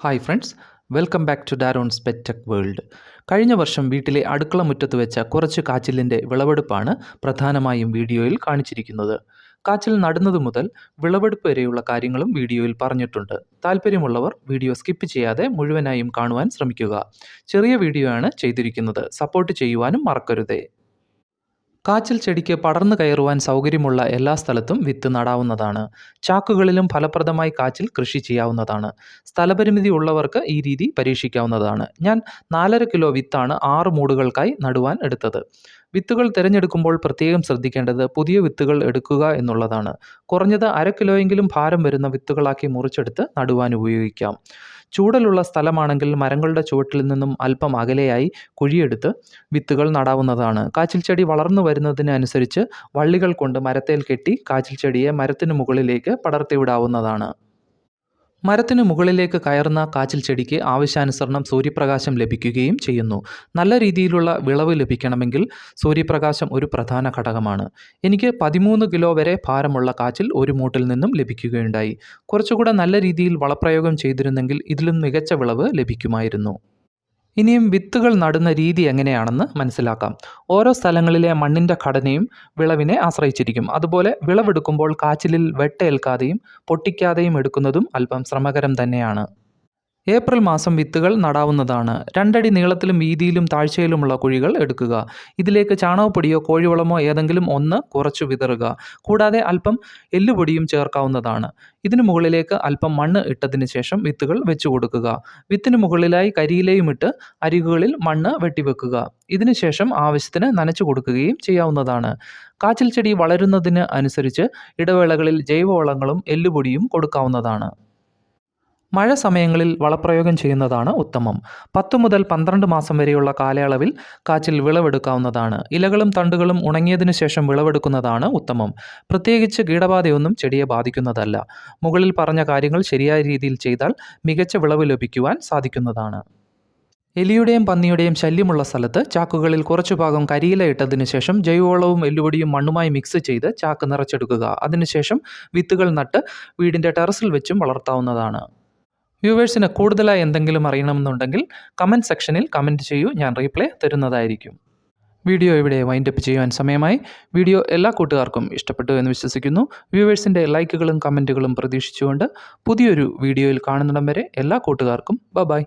Hi friends welcome back to Darons pet world കഴിഞ്ഞ വർഷം വീട്ടിലെ അടുക്കള മുറ്റത്ത് വെച്ച കുറച്ച് കാച്ചിലിന്റെ വിളവെടുപ്പാണ് പ്രധാനമായും വീഡിയോയിൽ കാണിച്ചിരിക്കുന്നത്. കാച്ചിൽ നടുന്നത് മുതൽ വിളവെടുപ്പ് വരെയുള്ള കാര്യങ്ങളും വീഡിയോയിൽ പറഞ്ഞിട്ടുണ്ട്. താല്പര്യമുള്ളവർ വീഡിയോ സ്കിപ്പ് ചെയ്യാതെ മുഴുവനായും കാണുവാൻ ശ്രമിക്കുക. ചെറിയ വീഡിയോ ആണ് ചെയ്തിരിക്കുന്നത്. സപ്പോർട്ട് ചെയ്യുവാനും മറക്കരുതേ. കാച്ചിൽ ചെടിക്ക് പടർന്നു കയറുവാൻ സൗകര്യമുള്ള എല്ലാ സ്ഥലത്തും വിത്ത് നടാവുന്നതാണ്. ചാക്കുകളിലും ഫലപ്രദമായി കാച്ചിൽ കൃഷി ചെയ്യാവുന്നതാണ്. സ്ഥലപരിമിതി ഉള്ളവർക്ക് ഈ രീതി പരീക്ഷിക്കാവുന്നതാണ്. ഞാൻ നാലര കിലോ വിത്താണ് ആറ് മൂടുകൾക്കായി നടുവാൻ എടുത്തത്. വിത്തുകൾ തിരഞ്ഞെടുക്കുമ്പോൾ പ്രത്യേകം ശ്രദ്ധിക്കേണ്ടത് പുതിയ വിത്തുകൾ എടുക്കുക എന്നുള്ളതാണ്. കുറഞ്ഞത് അര കിലോയെങ്കിലും ഭാരം വരുന്ന വിത്തുകളാക്കി മുറിച്ചെടുത്ത് നടുവാൻ ഉപയോഗിക്കാം. ചൂടലുള്ള സ്ഥലമാണെങ്കിൽ മരങ്ങളുടെ ചുവട്ടിൽ നിന്നും അല്പം അകലെയായി കുഴിയെടുത്ത് വിത്തുകൾ നടാവുന്നതാണ്. കാച്ചിൽ ചെടി വളർന്നു വരുന്നതിനനുസരിച്ച് വള്ളികൾ കൊണ്ട് മരത്തേൽ കെട്ടി കാച്ചിൽ ചെടിയെ മരത്തിന് മുകളിലേക്ക് പടർത്തിവിടാവുന്നതാണ് മരത്തിന് മുകളിലേക്ക് കയറുന്ന കാച്ചിൽ ചെടിക്ക് ആവശ്യാനുസരണം സൂര്യപ്രകാശം ലഭിക്കുകയും ചെയ്യുന്നു. നല്ല രീതിയിലുള്ള വിളവ് ലഭിക്കണമെങ്കിൽ സൂര്യപ്രകാശം ഒരു പ്രധാന ഘടകമാണ്. എനിക്ക് പതിമൂന്ന് കിലോ വരെ ഭാരമുള്ള കാച്ചിൽ ഒരു മൂട്ടിൽ നിന്നും ലഭിക്കുകയുണ്ടായി. കുറച്ചുകൂടെ നല്ല രീതിയിൽ വളപ്രയോഗം ചെയ്തിരുന്നെങ്കിൽ ഇതിലും മികച്ച വിളവ് ലഭിക്കുമായിരുന്നു. ഇനിയും വിത്തുകൾ നടുന്ന രീതി എങ്ങനെയാണെന്ന് മനസ്സിലാക്കാം. ഓരോ സ്ഥലങ്ങളിലെ മണ്ണിന്റെ ഘടനയും വിളവിനെ ആശ്രയിച്ചിരിക്കും. അതുപോലെ വിളവെടുക്കുമ്പോൾ കാച്ചിലിൽ വെട്ടേൽക്കാതെയും പൊട്ടിക്കാതെയും എടുക്കുന്നതും അല്പം ശ്രമകരം തന്നെയാണ്. ഏപ്രിൽ മാസം വിത്തുകൾ നടാവുന്നതാണ്. രണ്ടടി നീളത്തിലും വീതിയിലും താഴ്ചയിലുമുള്ള കുഴികൾ എടുക്കുക. ഇതിലേക്ക് ചാണകപ്പൊടിയോ കോഴിവളമോ ഏതെങ്കിലും ഒന്ന് കുറച്ചു വിതറുക. കൂടാതെ അല്പം എല്ലുപൊടിയും ചേർക്കാവുന്നതാണ്. ഇതിനു മുകളിലേക്ക് അല്പം മണ്ണ് ഇട്ടതിന് ശേഷം വിത്തുകൾ വെച്ചു കൊടുക്കുക. വിത്തിന് മുകളിലായി കരിയിലയും ഇട്ട് അരികുകളിൽ മണ്ണ് വെട്ടിവെക്കുക. ഇതിനുശേഷം ആവശ്യത്തിന് നനച്ചു കൊടുക്കുകയും ചെയ്യാവുന്നതാണ്. കാച്ചിൽ ചെടി വളരുന്നതിന് അനുസരിച്ച് ഇടവേളകളിൽ ജൈവവളങ്ങളും എല്ലുപൊടിയും കൊടുക്കാവുന്നതാണ്. മഴ സമയങ്ങളിൽ വളപ്രയോഗം ചെയ്യുന്നതാണ് ഉത്തമം. പത്തു മുതൽ പന്ത്രണ്ട് മാസം വരെയുള്ള കാലയളവിൽ കാച്ചിൽ വിളവെടുക്കാവുന്നതാണ്. ഇലകളും തണ്ടുകളും ഉണങ്ങിയതിനു ശേഷം വിളവെടുക്കുന്നതാണ് ഉത്തമം. പ്രത്യേകിച്ച് കീടബാധയൊന്നും ചെടിയെ ബാധിക്കുന്നതല്ല. മുകളിൽ പറഞ്ഞ കാര്യങ്ങൾ ശരിയായ രീതിയിൽ ചെയ്താൽ മികച്ച വിളവ് ലഭിക്കുവാൻ സാധിക്കുന്നതാണ്. എലിയുടെയും പന്നിയുടെയും ശല്യമുള്ള സ്ഥലത്ത് ചാക്കുകളിൽ കുറച്ചു ഭാഗം കരിയില ഇട്ടതിന് ശേഷം ജൈവവളവും എല്ലുപൊടിയും മണ്ണുമായി മിക്സ് ചെയ്ത് ചാക്ക് നിറച്ചെടുക്കുക. അതിനുശേഷം വിത്തുകൾ നട്ട് വീടിന്റെ ടെറസിൽ വെച്ചും വളർത്താവുന്നതാണ്. വ്യൂവേഴ്സിന് കൂടുതലായി എന്തെങ്കിലും അറിയണമെന്നുണ്ടെങ്കിൽ കമന്റ് സെക്ഷനിൽ കമന്റ് ചെയ്യൂ. ഞാൻ റീപ്ലൈ തരുന്നതായിരിക്കും. വീഡിയോ ഇവിടെ വൈൻഡപ്പ് ചെയ്യുവാൻ സമയമായി. വീഡിയോ എല്ലാ കൂട്ടുകാർക്കും ഇഷ്ടപ്പെട്ടു എന്ന് വിശ്വസിക്കുന്നു. വ്യൂവേഴ്സിന്റെ ലൈക്കുകളും കമന്റുകളും പ്രതീക്ഷിച്ചുകൊണ്ട് പുതിയൊരു വീഡിയോയിൽ കാണുന്നിടം വരെ എല്ലാ കൂട്ടുകാർക്കും ബ.